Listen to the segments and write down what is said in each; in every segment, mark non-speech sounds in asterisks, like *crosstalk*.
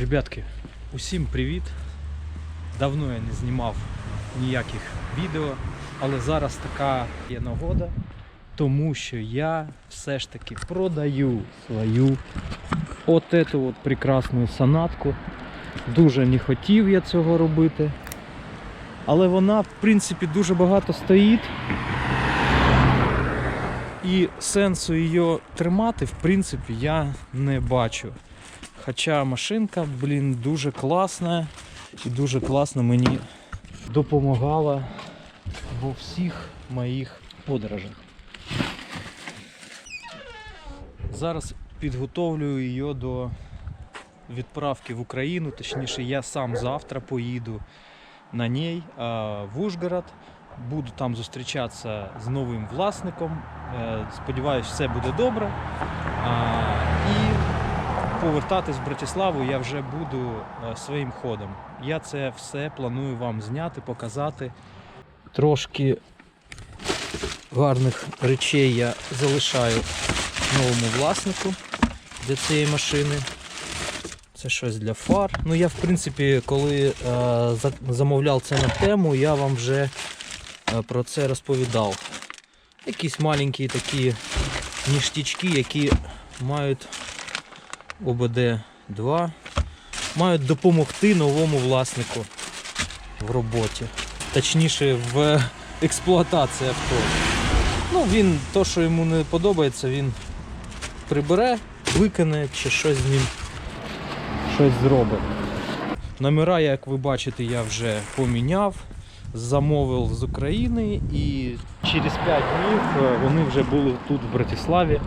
Ребятки, усім привіт! Давно я не знімав ніяких відео, але зараз така є нагода, тому що я все ж таки продаю свою от эту от прекрасну санатку. Дуже не хотів я цього робити. Але вона, в принципі, дуже багато стоїть. І сенсу її тримати, в принципі, я не бачу. Хоча машинка, блін, дуже класна і дуже класно мені допомагала во всіх моїх подорожах. Зараз підготовлюю її до відправки в Україну, точніше, я сам завтра поїду на ній в Ужгород. Буду там зустрічатися з новим власником. Е, Сподіваюсь, все буде добре. Повертатись в Братиславу я вже буду е, своїм ходом. Я це все планую вам зняти, показати. Трошки гарних речей я залишаю новому власнику для цієї машини. Це щось для фар. Ну я в принципі, коли е, за- замовляв це на тему, я вам вже е, про це розповідав. Якісь маленькі такі ніштячки, які мають ОБД-2, мають допомогти новому власнику в роботі. Точніше, в експлуатації авто. Ну, він то, що йому не подобається, він прибере, викине чи щось з ним щось зробить. Номера, як ви бачите, я вже поміняв, замовив з України і через 5 днів е, вони вже були тут в Братиславі.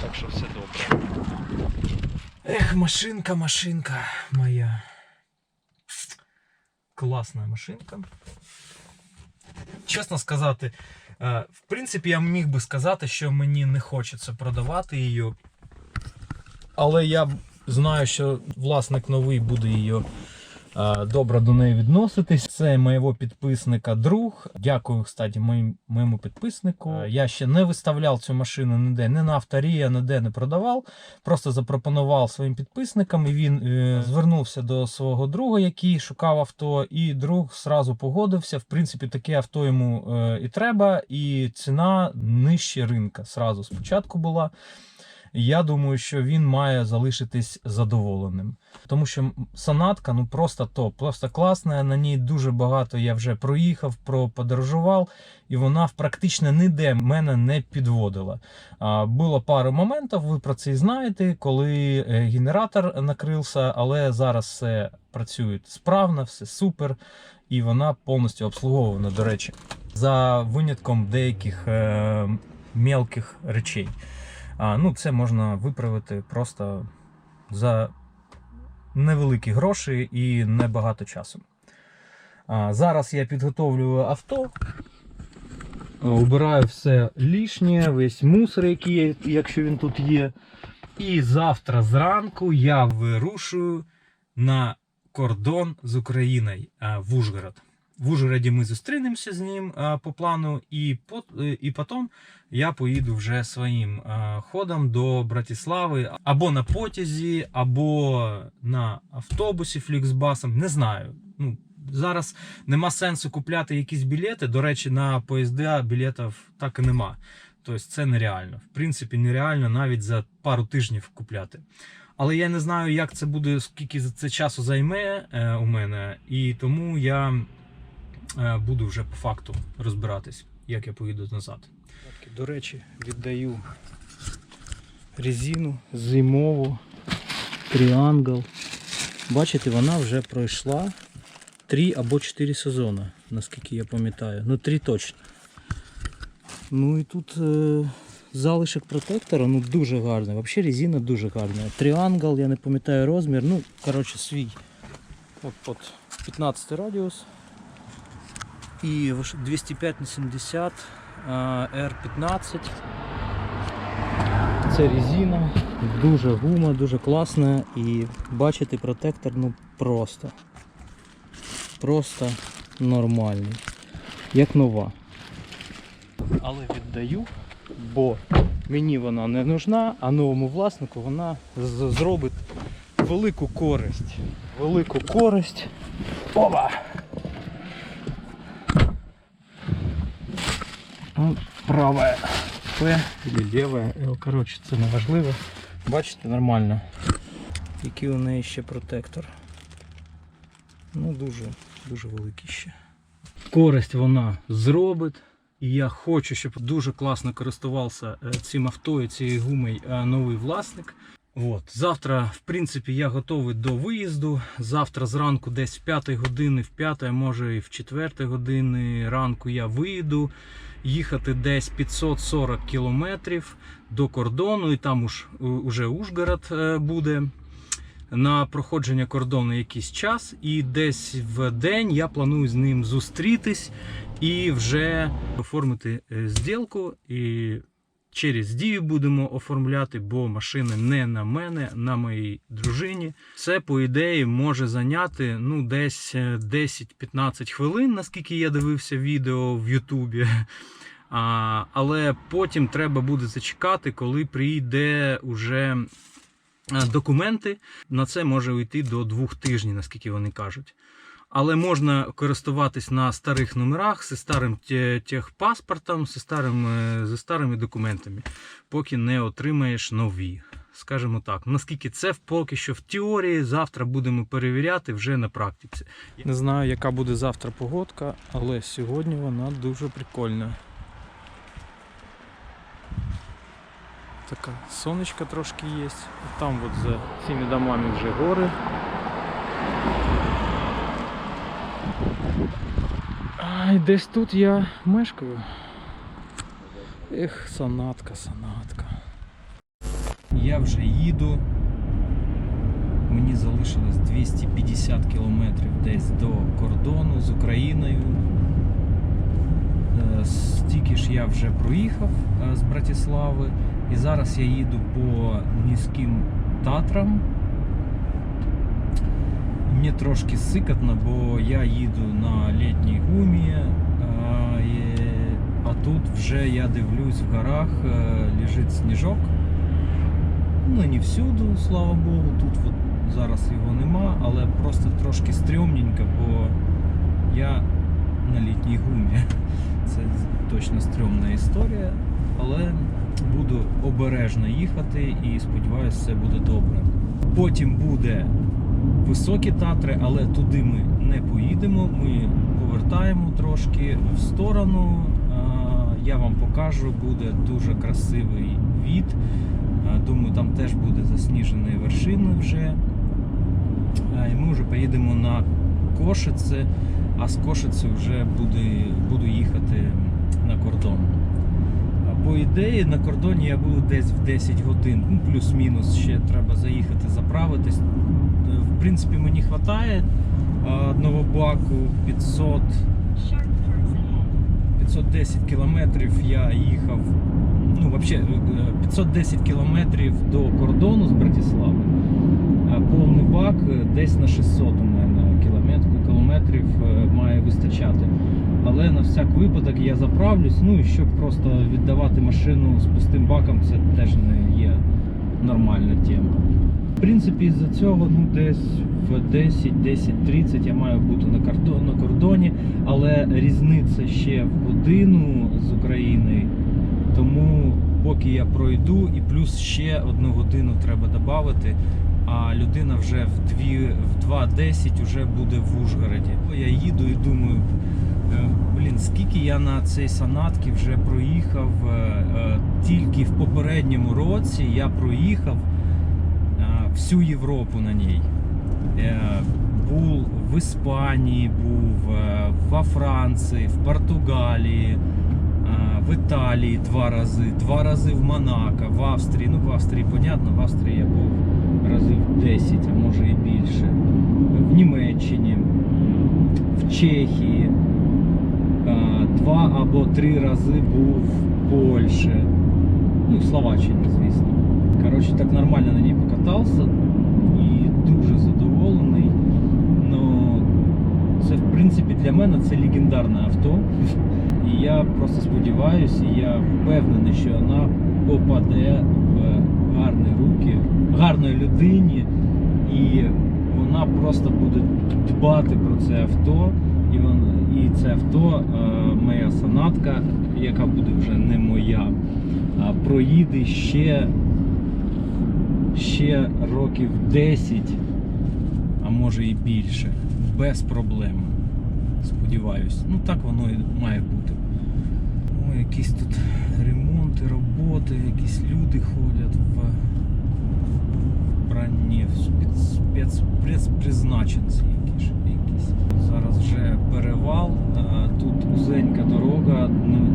Так що все добре. Ех, машинка, машинка моя. Класна машинка. Чесно сказати, е, в принципі, я міг би сказати, що мені не хочеться продавати її. Але я знаю, що власник новий буде її добре до неї відноситись. Це моєго підписника друг. Дякую, кстати, моїм, моєму підписнику. Е, Я ще не виставляв цю машину ніде, не на авторія, ніде не продавав. Просто запропонував своїм підписникам, і він е, звернувся до свого друга, який шукав авто, і друг сразу погодився. В принципі, таке авто йому е, і треба, і ціна нижче ринка. Сразу спочатку була. Я думаю, що він має залишитись задоволеним. Тому що санатка ну просто топ, просто класна. На ній дуже багато я вже проїхав, проподорожував, і вона практично ніде мене не підводила. Було пару моментів, ви про це знаєте, коли е, генератор накрився, але зараз все працює справно, все супер, і вона повністю обслуговувана, до речі, за винятком деяких е, мелких речей. А, ну, це можна виправити просто за невеликі гроші і небагато часу. А, зараз я підготовлюю авто. Убираю все лишнє, весь мусор, який є, якщо він тут є. І завтра зранку я вирушую на кордон з Україною в Ужгород. В Ужгороді ми зустрінемося з ним а, по плану, і, по- і потім я поїду вже своїм е, ходом до Братислави або на потязі, або на автобусі фліксбасом. Не знаю. Ну, зараз нема сенсу купляти якісь білети. До речі, на поїзди білетів так і нема. Тобто це нереально. В принципі, нереально навіть за пару тижнів купляти. Але я не знаю, як це буде, скільки це часу займе е, у мене, і тому я е, буду вже по факту розбиратись, як я поїду назад. До речі, віддаю резину зимову, тріангл. Бачите, вона вже пройшла 3 або 4 сезони, наскільки я пам'ятаю. Ну, 3 точно. Ну і тут е, залишок протектора ну, дуже гарний. Взагалі резина дуже гарна. Тріангл, я не пам'ятаю розмір. Ну, коротше, свій. От, от 15 радіус. І виш- 205 на 70 R15. Це резина, дуже гума, дуже класна і бачите, протектор ну просто. Просто нормальний. Як нова. Але віддаю, бо мені вона не нужна, а новому власнику вона зробить велику користь. Велику користь. Опа! Праве П или ліве Л. Коротше, це не важливо. Бачите, нормально. Який у неї ще протектор. Ну, дуже, дуже великий ще. Користь вона зробить. І я хочу, щоб дуже класно користувався е, цим авто і цією гумою е, новий власник. От. Завтра, в принципі, я готовий до виїзду. Завтра зранку, десь в 5 години, в 5, а може і в 4 години ранку я виїду. Їхати десь 540 кілометрів до кордону, і там уж, уже Ужгород е, буде. На проходження кордону якийсь час, і десь в день я планую з ним зустрітись і вже оформити е, зділку. І через дію будемо оформляти, бо машина не на мене, на моїй дружині. Це, по ідеї, може зайняти ну, десь е, 10-15 хвилин, наскільки я дивився відео в Ютубі. А, але потім треба буде зачекати, коли прийде уже е, документи. На це може уйти до двох тижнів, наскільки вони кажуть. Але можна користуватись на старих номерах зі старим те- техпаспортом, зі, старим, е, зі старими документами, поки не отримаєш нові. Скажімо так, наскільки це поки що в теорії, завтра будемо перевіряти вже на практиці. Не знаю, яка буде завтра погодка, але сьогодні вона дуже прикольна. Така сонечка трошки є. Там от за цими домами вже гори. А, і десь тут я мешкаю. Ех, санатка, санатка. Я вже їду. Мені залишилось 250 кілометрів десь до кордону з Україною. Е, Стільки ж я вже проїхав е, з Братислави. І зараз я їду по низьким татрам. Мені трошки сикотно, бо я їду на літній гумі, а, і- а тут вже я дивлюсь в горах, е, лежить сніжок. Ну не всюди, слава Богу, тут от зараз його нема, але просто трошки стрьомненько, бо я на літній гумі. Це точно стрьомна історія, але буду обережно їхати і сподіваюся, все буде добре. Потім буде високі татри, але туди ми не поїдемо. Ми повертаємо трошки в сторону. Я вам покажу, буде дуже красивий від. Думаю, там теж буде засніжені вершини вже. І ми вже поїдемо на Кошице, а з Кошиці вже буде, буду їхати на кордон. По ідеї на кордоні я буду десь в 10 годин, ну плюс-мінус ще треба заїхати, заправитись. Е, В принципі, мені вистачає одного баку 500, Sharp turns ahead. 510 кілометрів я їхав. Ну, взагалі, 510 кілометрів до кордону з Братислави. Повний бак е, десь на 600 у мене кілометрів, кілометрів е, має вистачати. Але на всяк випадок я заправлюсь, ну і щоб просто віддавати машину з пустим баком, це теж не є нормальна тема. В принципі, з-за цього ну, десь в 10-10.30 я маю бути на кордон- на кордоні, але різниця ще в годину з України. Тому поки я пройду, і плюс ще одну годину треба додати, а людина вже в 2, в 2.10 вже буде в Ужгороді. Я їду і думаю, е, блін, скільки я на цій санатці вже проїхав. е, е, Тільки в попередньому році я проїхав всю Європу на ній. Е, Був в Іспанії, був е, во Франції, в Португалії, е, в Італії два рази, два рази в Монако, в Австрії. Ну, в Австрії, понятно, в Австрії я був разів 10, а може і більше. В Німеччині, в Чехії. Два або три рази був в Польщі. Ну і в Словаччині, звісно. Коротше, так нормально на ній покатався і дуже задоволений. Ну, це, в принципі, для мене це легендарне авто. *laughs* І я просто сподіваюся, і я впевнений, що вона попаде в гарні руки, гарної людині. і вона просто буде дбати про це авто. І, вон, і це авто, е, моя санатка, яка буде вже не моя, проїде ще, ще років 10, а може і більше, без проблем. Сподіваюсь. Ну так воно і має бути. Ой, якісь тут ремонти, роботи, якісь люди ходять в бранні, спецпризначенці якісь. Зараз вже перевал, тут узенька дорога,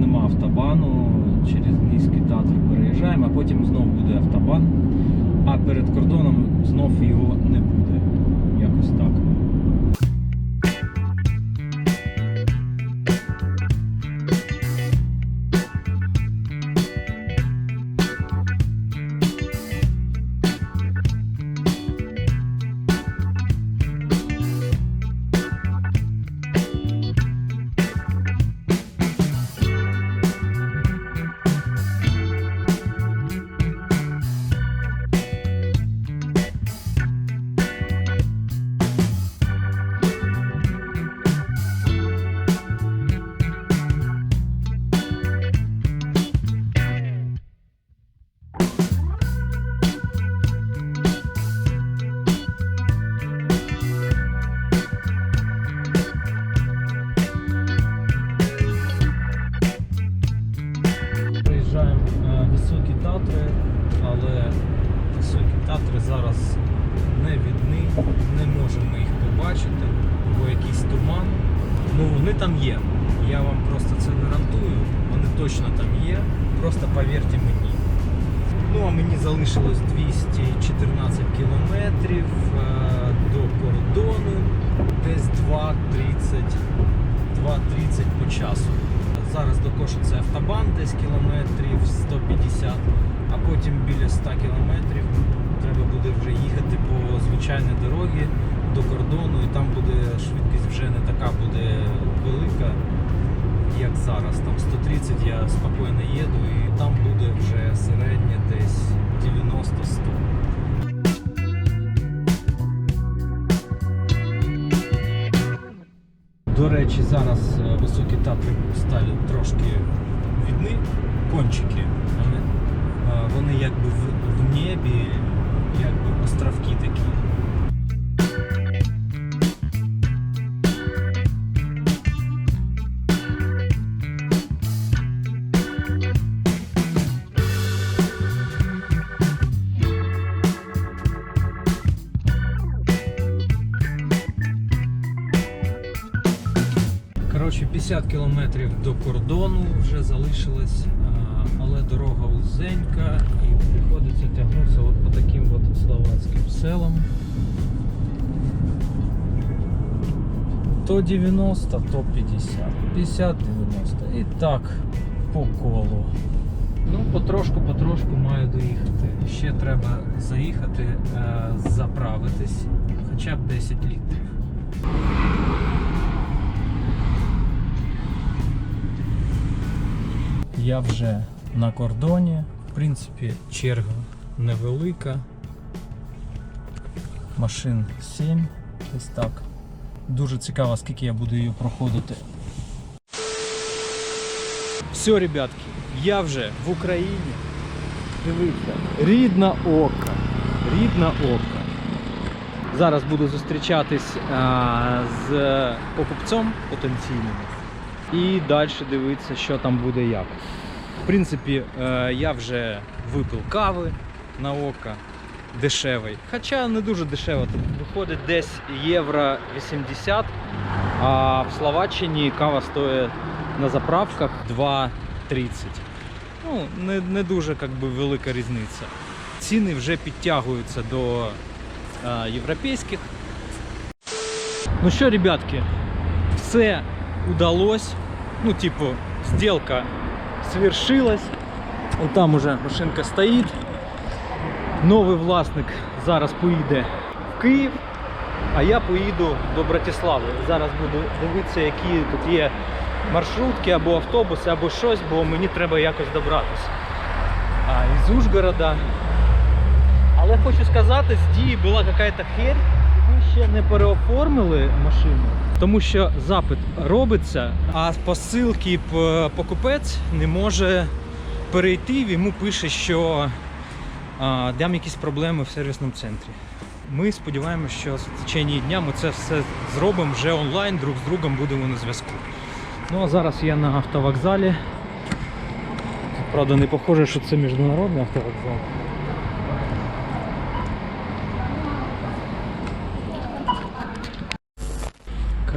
нема автобану, через низькі татри переїжджаємо, а потім знов буде автобан, а перед кордоном знов його не буде. Зараз докошиться автобан десь кілометрів 150, а потім біля 100 кілометрів треба буде вже їхати по звичайній дорогі до кордону, і там буде швидкість вже не така буде велика, як зараз. Там 130 я спокійно їду, і там буде вже середнє десь 90-100. До речі, зараз е, високі татри стали трошки видні, кончики. Вони, е, вони якби в, в небі, якби островки такі. 50 кілометрів до кордону вже залишилось, але дорога узенька і приходиться тягнутися от по таким от словацьким селам. То 90, то 50. 50, 90. І так по колу. Ну, потрошку, потрошку маю доїхати. Ще треба заїхати, е, заправитись хоча б 10 літрів. Я вже на кордоні. В принципі, черга невелика. Машин 7, десь так. Дуже цікаво, скільки я буду її проходити. Все, ребятки, я вже в Україні. Дивіться, рідна ока. Рідна ока. Зараз буду зустрічатись а, з покупцем потенційним і далі дивитися, що там буде як. В принципі, е, я вже випив кави на око дешевий. Хоча не дуже дешево. Виходить десь євро 80, а в Словаччині кава стоїть на заправках 2,30. Ну, не, не дуже как би, велика різниця. Ціни вже підтягуються до е, європейських. Ну що, ребятки, все удалось. Ну, типу, сделка свершилась. Вот там уже машинка стоїть. Новий власник зараз поїде в Київ, а я поїду до Братислави. Зараз буду дивитися, які тут є маршрутки або автобуси, або щось, бо мені треба якось добратися. А, із Ужгорода. Але хочу сказати, з дії була якась херь, ще не переоформили машину, тому що запит робиться, а посилки покупець не може перейти. Йому пише, що а, якісь проблеми в сервісному центрі. Ми сподіваємося, що в течение дня ми це все зробимо вже онлайн, друг з другом будемо на зв'язку. Ну а зараз я на автовокзалі. Правда, не похоже, що це міжнародний автовокзал.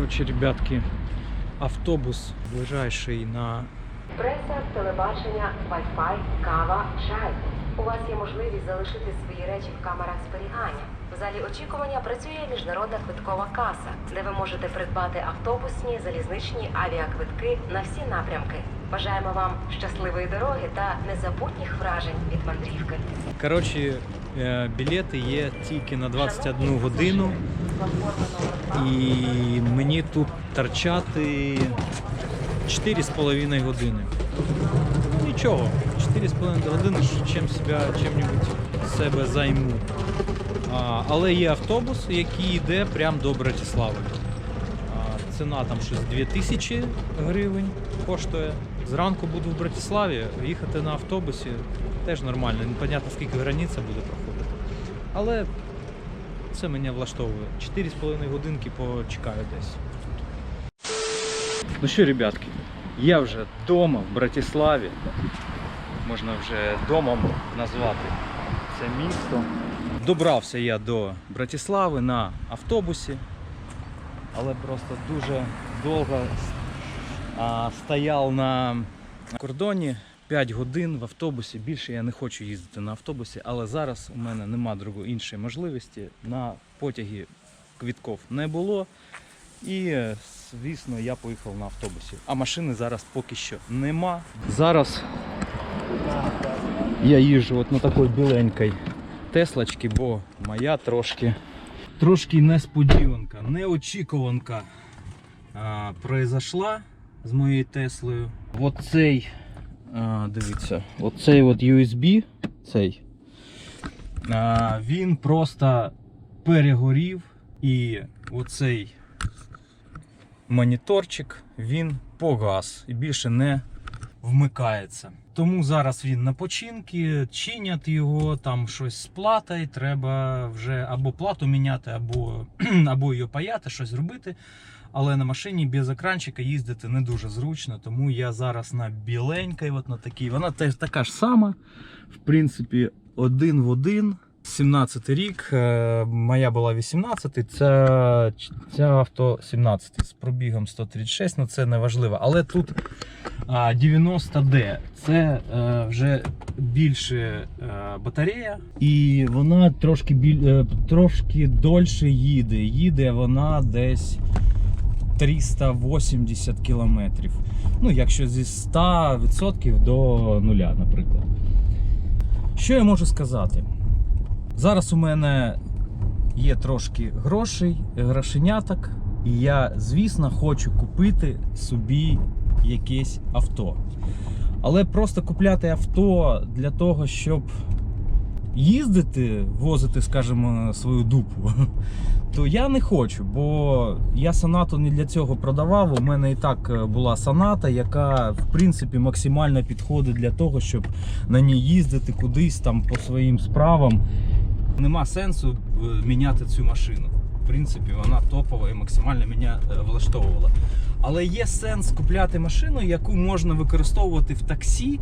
Короче, ребятки, автобус ближайший на Преса, телебачення, Wi-Fi, кава, чай. У вас є можливість залишити свої речі в камерах зберігання. В залі очікування працює міжнародна квиткова каса, де ви можете придбати автобусні, залізничні авіаквитки на всі напрямки. Бажаємо вам щасливої дороги та незабутніх вражень від мандрівки. Коротше, е, білети є тільки на 21 годину, і мені тут торчати 4,5 години. Нічого, 4,5 години чим себе чим-небудь себе займу. А, але є автобус, який йде прямо до Братислави. А, ціна там щось 2000 гривень коштує. Зранку буду в Братиславі, їхати на автобусі теж нормально. Непонятно скільки границя буде проходити. Але це мене влаштовує. 4,5 годинки почекаю десь. Ну що, ребятки, я вже вдома в Братиславі. Можна вже домом назвати це місто. Добрався я до Братислави на автобусі, але просто дуже довго а, стояв на кордоні 5 годин в автобусі. Більше я не хочу їздити на автобусі, але зараз у мене нема другої іншої можливості. На потягі квітків не було. І, звісно, я поїхав на автобусі. А машини зараз поки що нема. Зараз я їжджу от на такій біленькій Теслочці, бо моя трошки. Трошки несподіванка, неочікуванка а, з моєю Теслою. Оцей, а, дивіться, оцей от USB, цей, а, він просто перегорів і оцей моніторчик він погас і більше не вмикається. Тому зараз він на починки, чинять його, там щось з платою, треба вже або плату міняти, або, *clears throat* або її паяти, щось робити. Але на машині без екранчика їздити не дуже зручно, тому я зараз на біленькій, от на такій. Вона теж така ж сама. В принципі, один в один. 17 рік, е, моя була 18, ця, ця авто 17 з пробігом 136, ну це не важливо. Але тут 90D це е, вже більше е, батарея, і вона трошки біль, трошки дольше їде. Їде вона десь 380 кілометрів. Ну, якщо зі 100% до нуля, наприклад. Що я можу сказати? Зараз у мене є трошки грошей, грошеняток, і я, звісно, хочу купити собі якесь авто. Але просто купляти авто для того, щоб їздити, возити, скажімо, свою дупу, *laughs* то я не хочу, бо я сонату не для цього продавав. У мене і так е, була соната, яка в принципі максимально підходить для того, щоб на ній їздити кудись там по своїм справам. Нема сенсу е, міняти цю машину. В принципі, вона топова і максимально мене е, влаштовувала. Але є сенс купляти машину, яку можна використовувати в таксі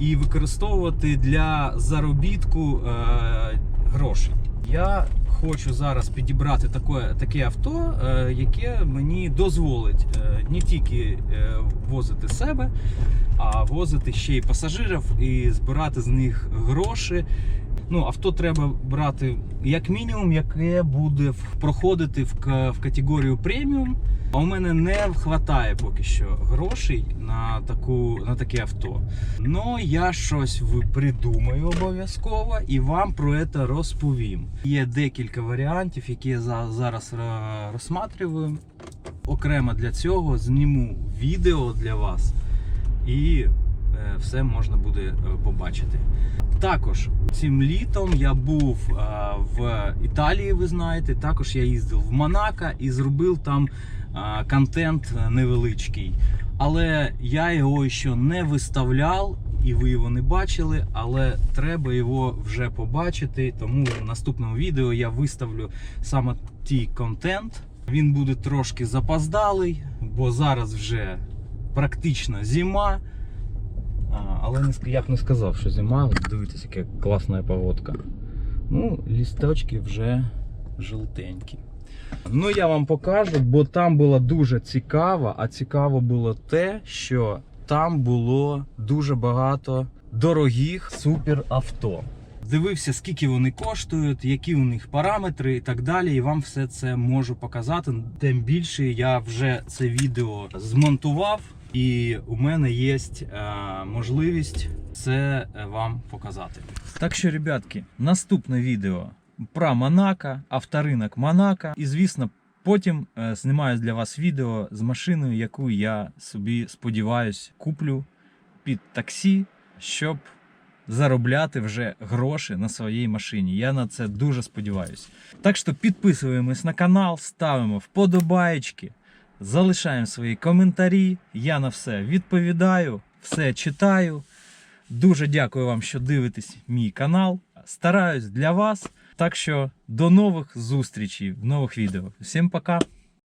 і використовувати для заробітку е, грошей. Я хочу зараз підібрати таке, таке авто, е, яке мені дозволить е, не тільки е, возити себе, а возити ще й пасажирів і збирати з них гроші. Ну, авто треба брати як мінімум, яке буде проходити в, категорію преміум. А у мене не вистачає поки що грошей на таку на таке авто. Ну я щось придумаю обов'язково і вам про це розповім. Є декілька варіантів, які я за- зараз розсматриваю. Окремо для цього зніму відео для вас і е, все можна буде е, побачити. Також цим літом я був е, в Італії, ви знаєте. Також я їздив в Монако і зробив там е, контент невеличкий. Але я його ще не виставляв, і ви його не бачили. Але треба його вже побачити. Тому в наступному відео я виставлю саме ті контент. Він буде трошки запоздалий, бо зараз вже практично зима. Але я б не сказав, що зима. Дивіться, яка класна погодка. Ну, лісточки вже жовтенькі. Ну, я вам покажу, бо там було дуже цікаво, а цікаво було те, що там було дуже багато дорогих суперавто. Дивився, скільки вони коштують, які у них параметри і так далі. І вам все це можу показати. Тим більше я вже це відео змонтував, і у мене є е, можливість це е, вам показати. Так що, ребятки, наступне відео про Монако, авторинок Монако. І звісно, потім е, знімаю для вас відео з машиною, яку я собі сподіваюсь куплю під таксі, щоб заробляти вже гроші на своїй машині. Я на це дуже сподіваюся. Так що підписуємось на канал, ставимо вподобаєчки, залишаємо свої коментарі. Я на все відповідаю, все читаю. Дуже дякую вам, що дивитесь мій канал. Стараюсь для вас. Так що до нових зустрічей в нових відео. Всім пока!